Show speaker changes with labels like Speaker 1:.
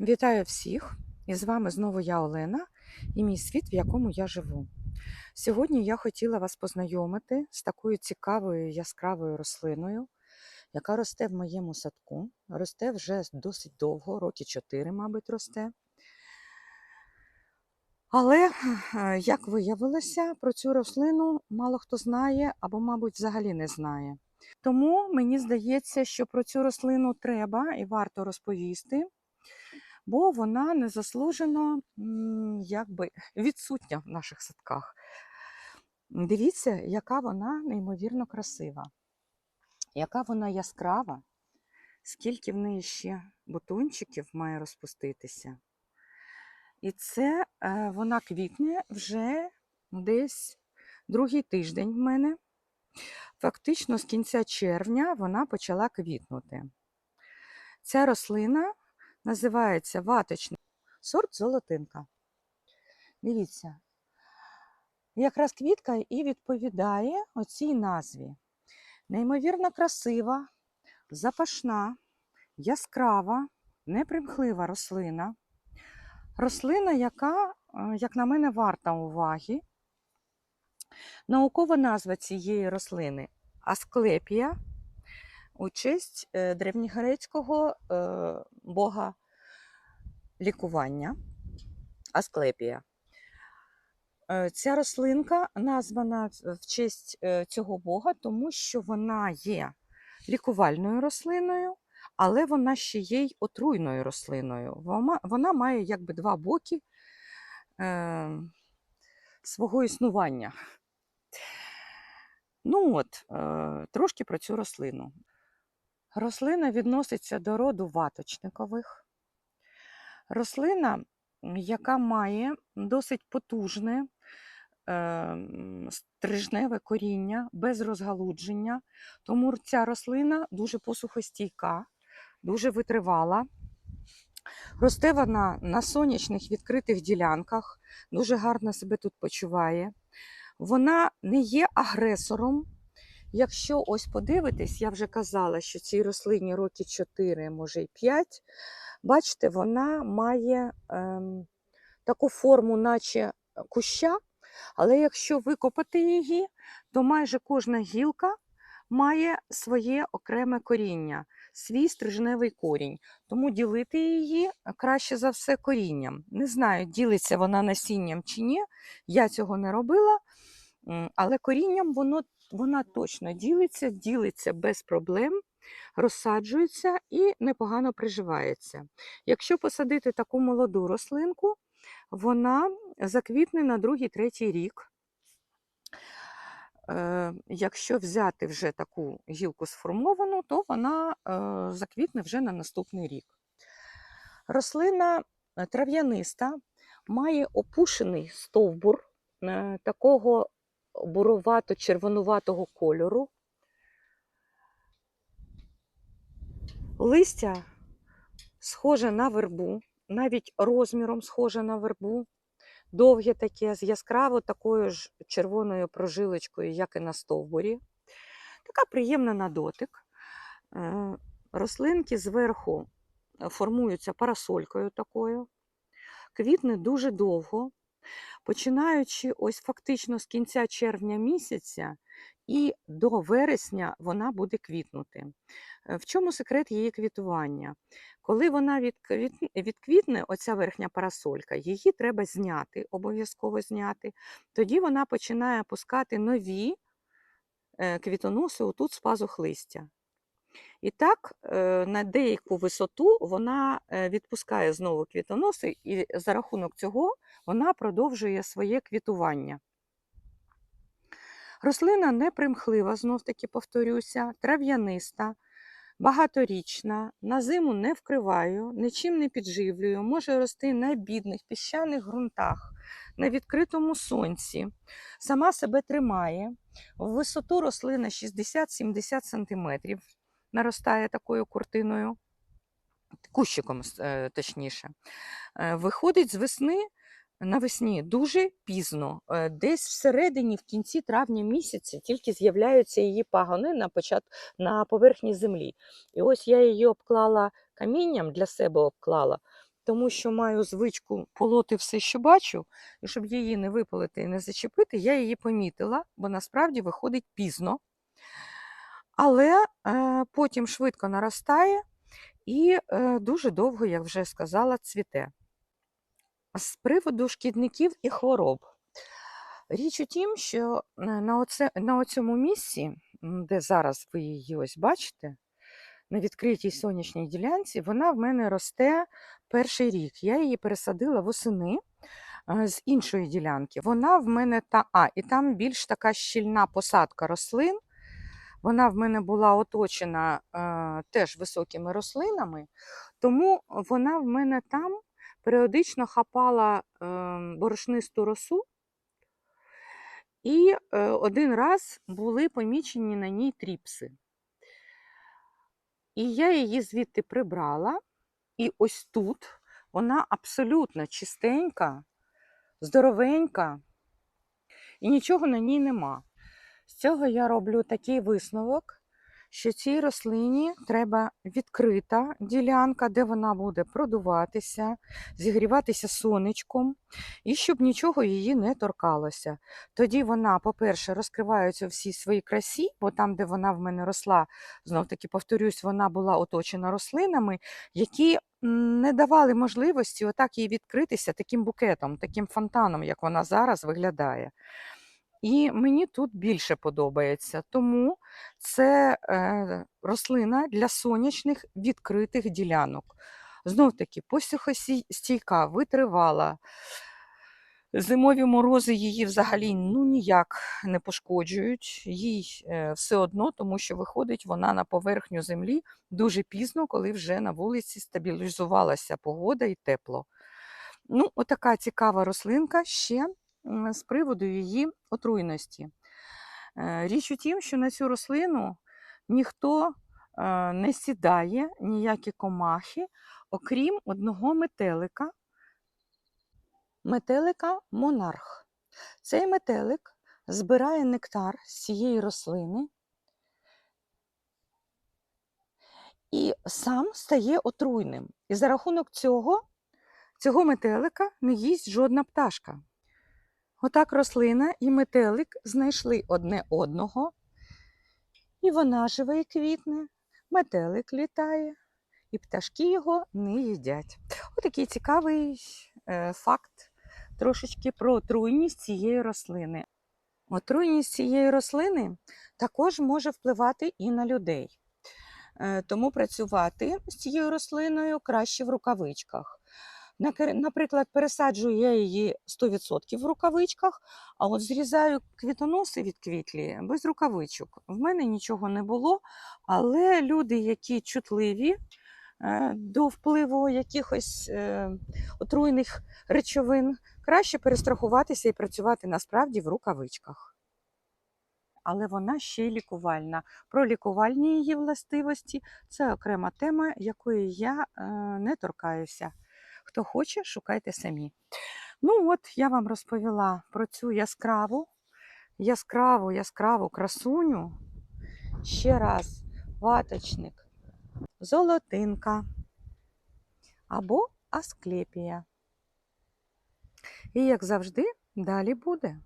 Speaker 1: Вітаю всіх! І з вами знову я Олена і мій світ, в якому я живу. Сьогодні я хотіла вас познайомити з такою цікавою яскравою рослиною, яка росте в моєму садку. Росте вже досить довго, роки 4, мабуть, росте. Але, е, як виявилося, про цю рослину мало хто знає або, мабуть, взагалі не знає. Тому мені здається, що про цю рослину треба і варто розповісти бо вона незаслужено якби відсутня в наших садках. Дивіться, яка вона неймовірно красива, яка вона яскрава, скільки в неї ще бутончиків має розпуститися. І це е, вона квітне вже десь другий тиждень в мене. Фактично з кінця червня вона почала квітнути. Ця рослина називається ваточний сорт золотинка. Дивіться, якраз квітка і відповідає оцій назві. Неймовірно красива, запашна, яскрава, непримхлива рослина. Рослина, яка, е, як на мене, варта уваги. Наукова назва цієї рослини асклепія у честь е, древньогрецького е, бога лікування Асклепія. Е, Ця рослинка названа в- честь е, цього бога, тому що вона є лікувальною рослиною, але вона ще є й отруйною рослиною. Вона, має якби два боки е, свого існування. Ну от, трошки про цю рослину. Рослина відноситься до роду ваточникових. Рослина, яка має досить потужне е, стрижневе коріння без розгалудження, тому ця рослина дуже посухостійка, дуже витривала. Росте вона на сонячних відкритих ділянках, дуже гарно себе тут почуває. Вона не є агресором. Якщо ось подивитись, я вже казала, що цій рослині роки 4, може й 5. Бачите, вона має ем, таку форму, наче куща, але якщо викопати її, то майже кожна гілка має своє окреме коріння, свій стрижневий корінь. Тому ділити її краще за все корінням. Не знаю, ділиться вона насінням чи ні, я цього не робила, але корінням воно, вона точно ділиться, ділиться без проблем розсаджується і непогано приживається. Якщо посадити таку молоду рослинку, вона заквітне на другий-третій рік. Е, Якщо взяти вже таку гілку сформовану, то вона е, заквітне вже на наступний рік. Рослина е, трав'яниста, має опушений стовбур такого буровато-червонуватого кольору. Листя схоже на вербу, навіть розміром схоже на вербу, довге таке, з яскраво такою ж червоною прожилочкою, як і на стовбурі. Така приємна на дотик. Е, Рослинки зверху формуються парасолькою такою. Квітне дуже довго, починаючи ось фактично з кінця червня місяця і до вересня вона буде квітнути. Е, В чому секрет її квітування? Коли вона відквітне, оця верхня парасолька, її треба зняти, обов'язково зняти. Тоді вона починає пускати нові е, квітоноси отут з пазух листя. І так, е, на деяку висоту вона е, відпускає знову квітоноси, і за рахунок цього вона продовжує своє квітування. Рослина непримхлива, знов таки повторюся, трав'яниста, багаторічна, на зиму не вкриваю, нічим не підживлюю, може рости на бідних піщаних ґрунтах, на відкритому сонці. Сама себе тримає. В висоту рослина 60-70 см, наростає такою куртиною, кущиком е, точніше. Е, Виходить з весни навесні дуже пізно, е, десь всередині, в кінці травня місяця, тільки з'являються її пагони на, почат... на поверхні землі. І ось я її обклала камінням для себе обклала, тому що маю звичку полоти все, що бачу, і щоб її не випалити і не зачепити, я її помітила, бо насправді виходить пізно. Але е, потім швидко наростає і е, дуже довго, як вже сказала, цвіте. З приводу шкідників і хвороб. Річ у тім, що е, на, оце, на оцьому місці, де зараз ви її ось бачите, на відкритій сонячній ділянці, вона в мене росте перший рік. Я її пересадила восени з іншої ділянки. Вона в мене та. А, і там більш така щільна посадка рослин. Вона в мене була оточена е, теж високими рослинами, тому вона в мене там періодично хапала е, борошнисту росу, і е, один раз були помічені на ній тріпси. І я її звідти прибрала, і ось тут вона абсолютно чистенька, здоровенька, і нічого на ній нема. З цього я роблю такий висновок, що цій рослині треба відкрита ділянка, де вона буде продуватися, зігріватися сонечком, і щоб нічого її не торкалося. Тоді вона, по-перше, розкривається у всій своїй красі, бо там, де вона в мене росла, знов таки повторюсь, вона була оточена рослинами, які не давали можливості отак їй відкритися таким букетом, таким фонтаном, як вона зараз виглядає. І мені тут більше подобається, тому це е, рослина для сонячних відкритих ділянок. Знов таки, посухостійка, витривала. Зимові морози її взагалі ну, ніяк не пошкоджують, їй е, все одно, тому що виходить вона на поверхню землі дуже пізно, коли вже на вулиці стабілізувалася погода і тепло. Ну, отака цікава рослинка ще з приводу її отруйності. Е, Річ у тім, що на цю рослину ніхто е, не сідає, ніякі комахи, окрім одного метелика, метелика монарх. Цей метелик збирає нектар з цієї рослини і сам стає отруйним. І за рахунок цього, цього метелика не їсть жодна пташка. Отак рослина і метелик знайшли одне одного, і вона живе і квітне, метелик літає, і пташки його не їдять. Отакий цікавий е, факт трошечки про отруйність цієї рослини. Отруйність цієї рослини також може впливати і на людей. Е, Тому працювати з цією рослиною краще в рукавичках. Наприклад, пересаджую я її 100% в рукавичках, а от зрізаю квітоноси від квітлі без рукавичок. В мене нічого не було, але люди, які чутливі е, до впливу якихось е, отруйних речовин, краще перестрахуватися і працювати насправді в рукавичках. Але вона ще й лікувальна. Про лікувальні її властивості це окрема тема, якої я е, не торкаюся. Хто хоче, шукайте самі. Ну от я вам розповіла про цю яскраву, яскраву, яскраву красуню. Ще раз, ваточник, золотинка або асклепія. І як завжди, далі буде.